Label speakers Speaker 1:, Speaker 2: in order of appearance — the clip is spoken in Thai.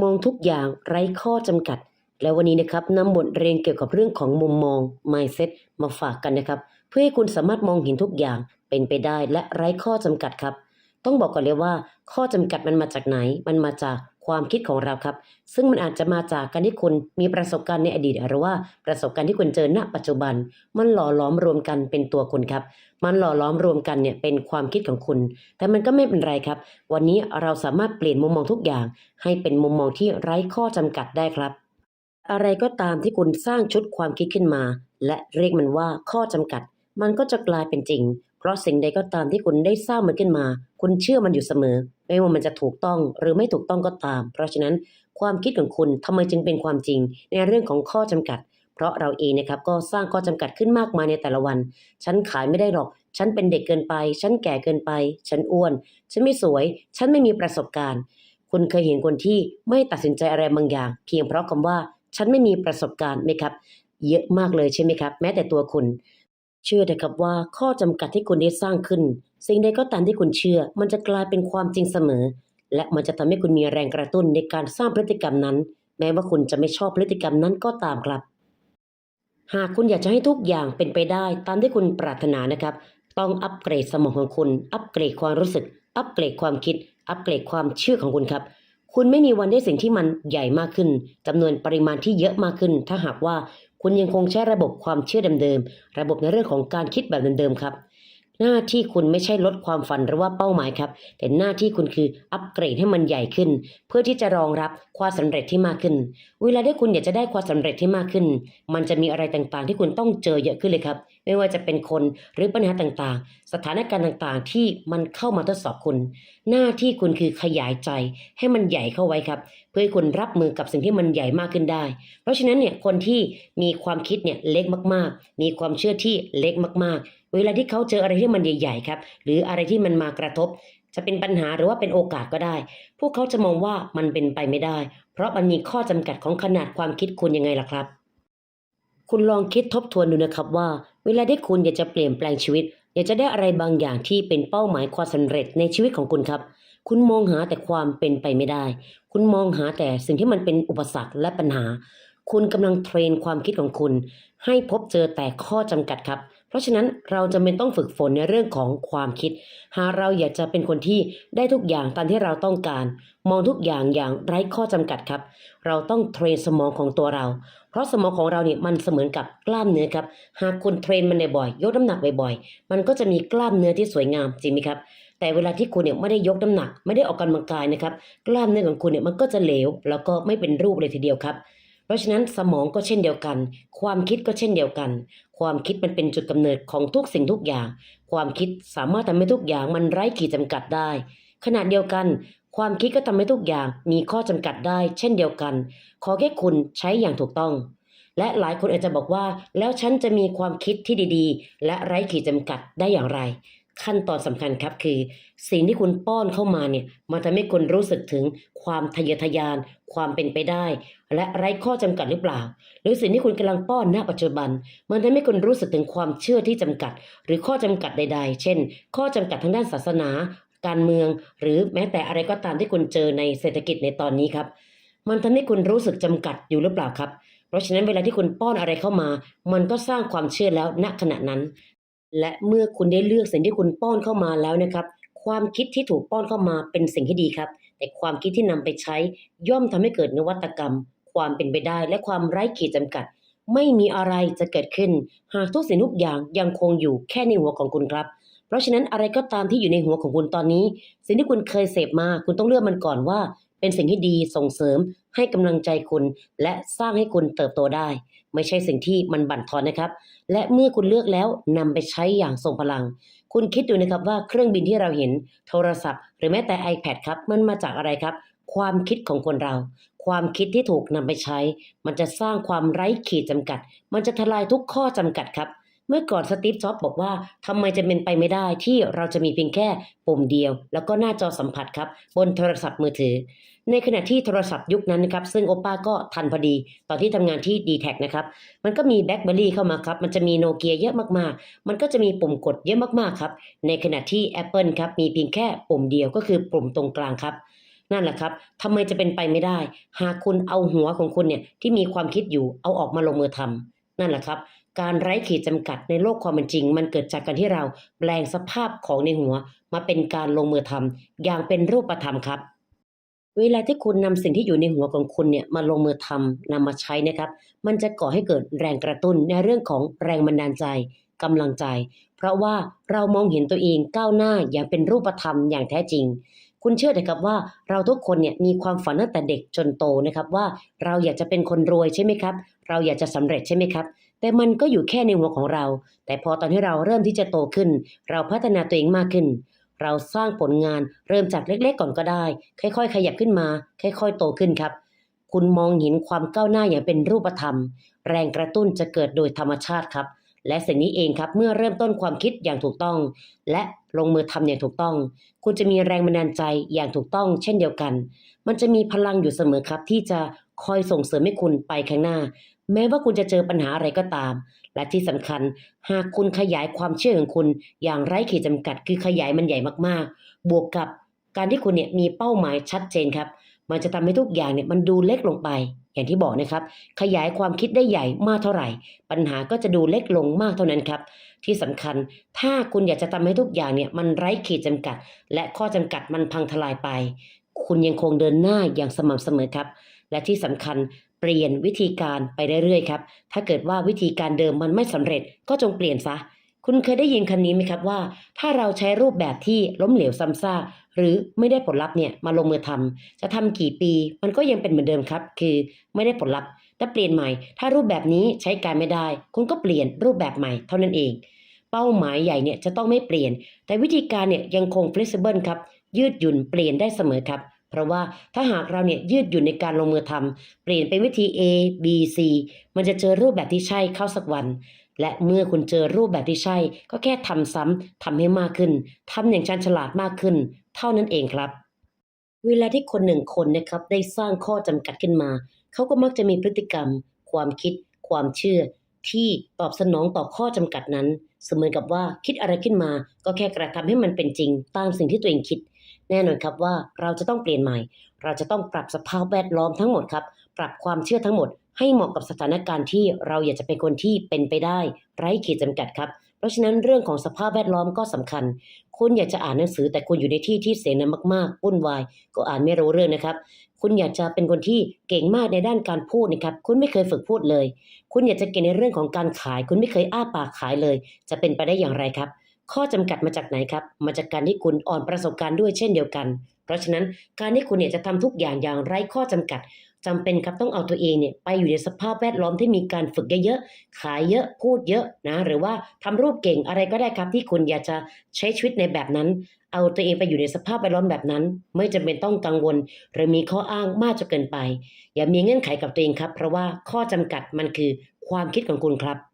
Speaker 1: มองทุกอย่างไร้ข้อจำกัด แล้ววันนี้นะครับนำบทเรียนเกี่ยวกับเรื่องของมุมมอง mindset มาฝากกันนะครับ เพื่อให้คุณสามารถมองเห็นทุกอย่างเป็นไปได้และไร้ข้อจำกัดครับ ต้องบอกก่อนเลยว่า ข้อจำกัดมันมาจากไหน มันมาจาก ความคิดของเราครับ ซึ่งมันอาจจะมาจากการที่คุณมีประสบการณ์ในอดีตหรือว่าประสบการณ์ที่คุณเจอณ ปัจจุบัน มันหล่อหลอมรวมกันเป็นตัวคุณครับ มันหล่อหลอมรวมกันเนี่ยเป็นความคิดของคุณ แต่มันก็ไม่เป็นไรครับ วันนี้เราสามารถเปลี่ยนมุมมองทุกอย่าง ให้เป็นมุมมองที่ไร้ข้อจำกัดได้ครับ อะไรก็ตามที่คุณสร้างชุดความคิดขึ้นมา และเรียกมันว่าข้อจำกัด มันก็จะกลายเป็นจริง เพราะสิ่งใดก็ตามที่คุณได้สร้างมันขึ้นมา คุณเชื่อมันอยู่เสมอ ไม่ว่ามันจะถูกต้องหรือไม่ถูกต้องก็ตาม เพราะฉะนั้นความคิดของคุณทำไมจึงเป็นความจริงในเรื่องของข้อจำกัด เพราะเราเองนะครับก็สร้างข้อจำกัดขึ้นมากมายในแต่ละวัน ฉันขายไม่ได้หรอก ฉันเป็นเด็กเกินไป ฉันแก่เกินไป ฉันอ้วน ฉันไม่สวย ฉันไม่มีประสบการณ์ คุณเคยเห็นคนที่ไม่ตัดสินใจอะไรบางอย่าง เพียงเพราะคำว่าฉันไม่มีประสบการณ์ไหมครับ เยอะมากเลยใช่ไหมครับ แม้แต่ตัวคุณ เชื่อเถอะครับว่าข้อจำกัดที่คุณได้สร้างขึ้น สิ่งใดก็ตามที่คุณเชื่อ มันจะกลายเป็นความจริงเสมอ และมันจะทำให้คุณมีแรงกระตุ้นในการสร้างพฤติกรรมนั้น แม้ว่าคุณจะไม่ชอบพฤติกรรมนั้นก็ตามครับ หากคุณอยากจะให้ทุกอย่างเป็นไปได้ตามที่คุณปรารถนานะครับ ต้องอัปเกรดสมองของคุณ อัปเกรดความรู้สึก อัปเกรดความคิด อัปเกรดความเชื่อของคุณครับ คุณไม่มีวันได้สิ่งที่มันใหญ่มากขึ้นจำนวนปริมาณที่เยอะมากขึ้น ถ้าหากว่าคุณยังคงใช้ระบบความเชื่อเดิมๆ ระบบในเรื่องของการคิดแบบเดิมๆ ครับ หน้าที่คุณไม่ใช่ลดความฝันหรือว่าเป้าหมายครับ แต่หน้าที่คุณคืออัปเกรดให้มันใหญ่ขึ้น เพื่อที่จะรองรับความสำเร็จที่มากขึ้น เวลาที่คุณอยากจะได้ความสำเร็จที่มากขึ้น มันจะมีอะไรต่างๆ ที่คุณต้องเจอเยอะขึ้นเลยครับ ไม่ว่าจะเป็นคนหรือปัญหาต่างๆ สถานการณ์ต่างๆ ที่มันเข้ามาทดสอบคุณ หน้าที่คุณคือขยายใจให้มันใหญ่เข้าไว้ครับ เพื่อให้คุณรับมือกับสิ่งที่มันใหญ่มากขึ้นได้ เพราะฉะนั้นเนี่ยคนที่มีความคิดเนี่ยเล็กมากๆ มีความเชื่อที่เล็กมากๆ เวลาที่เขาเจออะไรที่มันใหญ่ๆครับหรืออะไรที่มันมากระทบ จะเป็นปัญหาหรือว่าเป็นโอกาสก็ได้ พวกเขาจะมองว่ามันเป็นไปไม่ได้ เพราะมันมีข้อจำกัดของขนาดความคิดคุณยังไงล่ะครับ คุณลองคิดทบทวนดูนะครับว่า เวลาที่คุณอยากจะเปลี่ยนแปลงชีวิต อยากจะได้อะไรบางอย่างที่เป็นเป้าหมายความสำเร็จในชีวิตของคุณครับ คุณมองหาแต่ความเป็นไปไม่ได้ คุณมองหาแต่สิ่งที่มันเป็นอุปสรรคและปัญหา คุณกำลังเทรนความคิดของคุณ ให้พบเจอแต่ข้อจำกัดครับ เพราะฉะนั้นเราจะเป็นต้องฝึกฝนในเรื่องของความคิด หากเราอยากจะเป็นคนที่ได้ทุกอย่างตามที่เราต้องการ มองทุกอย่างอย่างไร้ข้อจำกัดครับ เราต้องเทรนสมองของตัวเรา เพราะสมองของเราเนี่ยมันเสมือนกับกล้ามเนื้อครับ หากคุณเทรนมันบ่อยๆยกน้ำหนักบ่อยๆ มันก็จะมีกล้ามเนื้อที่สวยงามจริงไหมครับ แต่เวลาที่คุณเนี่ยไม่ได้ยกน้ำหนัก ไม่ได้ออกกำลังกายนะครับ กล้ามเนื้อของคุณเนี่ยมันก็จะเหลว แล้วก็ไม่เป็นรูปเลยทีเดียวครับ เพราะฉะนั้นสมองก็เช่นเดียวกัน ความคิดก็เช่นเดียวกัน ความคิดมันเป็นจุดกำเนิดของทุกสิ่งทุกอย่าง ความคิดสามารถทำให้ทุกอย่างมันไร้ขีดจำกัดได้ ขณะเดียวกัน ความคิดก็ทำให้ทุกอย่างมีข้อจำกัดได้ เช่นเดียวกัน ขอแค่คุณใช้อย่างถูกต้องและหลายคนอาจจะบอกว่า แล้วฉันจะมีความคิดที่ดีๆ และไร้ขีดจำกัดได้อย่างไร ขั้นตอนสำคัญครับคือ สิ่งที่คุณป้อนเข้ามาเนี่ยมันทำให้คุณรู้สึกถึงความทะเยอทะยาน ความเป็นไปได้ และไร้ข้อจำกัดหรือเปล่า หรือสิ่งที่คุณกำลังป้อนณปัจจุบัน มันทำให้คุณรู้สึกถึงความเชื่อที่จำกัด หรือข้อจำกัดใด ๆ เช่น ข้อจำกัดทางด้านศาสนา การเมือง หรือแม้แต่อะไรก็ตามที่คุณเจอในเศรษฐกิจในตอนนี้ครับ มันทำให้คุณรู้สึกจำกัดอยู่หรือเปล่าครับ เพราะฉะนั้นเวลาที่คุณป้อนอะไรเข้ามา มันก็สร้างความเชื่อแล้วณขณะนั้น และเมื่อคุณได้เลือกสิ่งที่คุณป้อนเข้ามาแล้วนะครับ ความคิดที่ถูกป้อนเข้ามาเป็นสิ่งที่ดีครับ แต่ความคิดที่นำไปใช้ย่อมทำให้เกิดนวัตกรรม ความเป็นไปได้ และความไร้ขีดจำกัด ไม่มีอะไรจะเกิดขึ้น หากทุกสิ่งทุกอย่างยังคงอยู่แค่ในหัวของคุณครับ เพราะฉะนั้นอะไรก็ตามที่อยู่ในหัวของคุณตอนนี้ สิ่งที่คุณเคยเสพมา คุณต้องเลือกมันก่อนว่า เป็นสิ่งที่ดีส่งเสริม ให้กำลังใจคุณ และสร้างให้คุณเติบโตได้ ไม่ใช่สิ่งที่มันบั่นทอนนะครับ และเมื่อคุณเลือกแล้วนำไปใช้อย่างทรงพลัง คุณคิดดูนะครับว่าเครื่องบินที่เราเห็นโทรศัพท์ หรือแม้แต่ iPad ครับมันมาจากอะไรครับ ความคิดของคนเรา ความคิดที่ถูกนำไปใช้ มันจะสร้างความไร้ขีดจำกัด มันจะทลายทุกข้อจำกัดครับ มื่อก่อนสตีฟจ็อบบอกว่าทำไมจะเป็นไปไม่ได้ที่เราจะมีเพียงแค่ปุ่มเดียว แล้วก็หน้าจอสัมผัสครับ บนโทรศัพท์มือถือ ในขณะที่โทรศัพท์ยุคนั้นนะครับซึ่งโอป้าก็ทันพอดี ตอนที่ทำงานที่ d t แทนะครับ มันก็มีแบล็คเบอรี่เข้ามาครับ มันจะมีโนเกียเยอะมากๆ มันก็จะมีปุ่มกดเยอะมากๆครับในขณะที่ Apple ครับมีเพียงแค่ปุ่มเดียวก็คือปุ่มตรงกลางครับนั่นแหละครับทำไมจะเป็นไปไม่ได้ หากคุณเอาหัวของคุณเนี่ยที่มีความคิดอยู่เอาออกมาลงมือทำนั่นแหละครับ การไร้ขีดจำกัดในโลกความเป็นจริง มันเกิดจากการที่เราแปลงสภาพของในหัว มาเป็นการลงมือทำอย่างเป็นรูปธรรมครับ เวลาที่คุณนำสิ่งที่อยู่ในหัวของคุณเนี่ยมาลงมือทำนำมาใช้นะครับ มันจะก่อให้เกิดแรงกระตุ้นในเรื่องของแรงบันดาลใจกำลังใจ เพราะว่าเรามองเห็นตัวเองก้าวหน้าอย่างเป็นรูปธรรมอย่างแท้จริงคุณเชื่อเถอะครับว่าเราทุกคนเนี่ยมีความฝันตั้งแต่เด็กจนโตนะครับว่าเราอยากจะเป็นคนรวยใช่ไหมครับ เราอยากจะสำเร็จใช่ไหมครับ แต่มันก็อยู่แค่ในหัวของเรา แต่พอตอนที่เราเริ่มที่จะโตขึ้น เราพัฒนาตัวเองมากขึ้น เราสร้างผลงานเริ่มจากเล็กๆก่อนก็ได้ ค่อยๆ ขยับขึ้นมา ค่อย ๆ โตขึ้นครับ คุณมองเห็นความก้าวหน้าอย่างเป็นรูปธรรม แรงกระตุ้นจะเกิดโดยธรรมชาติครับ และสิ่งนี้เองครับเมื่อเริ่มต้นความคิดอย่างถูกต้อง และลงมือทำอย่างถูกต้อง คุณจะมีแรงบันดาลใจอย่างถูกต้อง เช่นเดียวกัน มันจะมีพลังอยู่เสมอครับ ที่จะคอยส่งเสริมให้คุณไปข้างหน้า แม้ว่าคุณจะเจอปัญหาอะไรก็ตาม และที่สำคัญ หากคุณขยายความเชื่อของคุณ อย่างไร้ขีดจำกัด คือขยายมันใหญ่มากๆ บวกกับการที่คุณเนี่ยมีเป้าหมายชัดเจนครับ มันจะทำให้ทุกอย่างเนี่ยมันดูเล็กลงไป อย่างที่บอกนะครับ ขยายความคิดได้ใหญ่มากเท่าไหร่ ปัญหาก็จะดูเล็กลงมากเท่านั้นครับ ที่สำคัญถ้าคุณอยากจะทำให้ทุกอย่างเนี่ยมันไร้ขีดจำกัด และข้อจำกัดมันพังทลายไป คุณยังคงเดินหน้าอย่างสม่ำเสมอครับ และที่สำคัญเปลี่ยนวิธีการไปเรื่อยๆครับ ถ้าเกิดว่าวิธีการเดิมมันไม่สำเร็จก็จงเปลี่ยนซะ คุณเคยได้ยินคำนี้ไหมครับว่า ถ้าเราใช้รูปแบบที่ล้มเหลวซ้ำซากหรือไม่ได้ผลลัพธ์เนี่ยมาลงมือทำจะทำกี่ปีมันก็ยังเป็นเหมือนเดิมครับ คือไม่ได้ผลลัพธ์แต่เปลี่ยนใหม่ ถ้ารูปแบบนี้ใช้การไม่ได้ คุณก็เปลี่ยนรูปแบบใหม่เท่านั้นเอง เป้าหมายใหญ่เนี่ยจะต้องไม่เปลี่ยน แต่วิธีการเนี่ยยังคง flexible ครับยืดหยุ่นเปลี่ยนได้เสมอครับเพราะว่าถ้าหากเราเนี่ยยืดหยุ่นในการลงมือทำเปลี่ยนเป็นวิธี A B C มันจะเจอรูปแบบที่ใช่เข้าสักวัน และเมื่อคุณเจอรูปแบบที่ใช่ ก็แค่ทำซ้ำทำให้มากขึ้นทำอย่างชันฉลาดมากขึ้น เท่านั้นเองครับ เวลาที่คนหนึ่งคนนะครับได้สร้างข้อจำกัดขึ้นมา เขาก็มักจะมีพฤติกรรม ความคิด ความเชื่อ ที่ตอบสนองต่อข้อจำกัดนั้น เสมือนกับว่าคิดอะไรขึ้นมา ก็แค่กระทำให้มันเป็นจริง ตามสิ่งที่ตัวเองคิด แน่นอนครับว่าเราจะต้องเปลี่ยนใหม่ เราจะต้องปรับสภาพแวดล้อมทั้งหมดครับ ปรับความเชื่อทั้งหมด ให้เหมาะกับสถานการณ์ที่เราอยากจะเป็นคนที่เป็นไปได้ ไร้ขีดจำกัดครับ เพราะฉะนั้นเรื่องของสภาพแวดล้อมก็สำคัญ คุณอยากจะอ่านหนังสือแต่คุณอยู่ในที่ที่เสียงดังมากๆวุ่นวาย ก็อ่านไม่รู้เรื่องนะครับ คุณอยากจะเป็นคนที่เก่งมากในด้านการพูดนะครับ คุณไม่เคยฝึกพูดเลย คุณอยากจะเก่งในเรื่องของการขาย คุณไม่เคยอ้าปากขายเลย จะเป็นไปได้อย่างไรครับ ข้อจำกัดมาจากไหนครับ มาจากการที่คุณอ่อนประสบการณ์ด้วยเช่นเดียวกัน เพราะฉะนั้นการที่คุณเนี่ยจะทำทุกอย่างอย่างไร้ข้อจำกัด จำเป็นครับต้องเอาตัวเองเนี่ยไปอยู่ในสภาพแวดล้อมที่มีการฝึกเยอะๆ ขายเยอะพูดเยอะนะ หรือว่าทำรูปเก่งอะไรก็ได้ครับที่คุณอยากจะใช้ชีวิตในแบบนั้น เอาตัวเองไปอยู่ในสภาพแวดล้อมแบบนั้น ไม่จำเป็นต้องกังวล หรือมีข้ออ้างมากจนเกินไป อย่ามีเงื่อนไขกับตัวเองครับ เพราะว่าข้อจำกัดมันคือความคิดของคุณครับ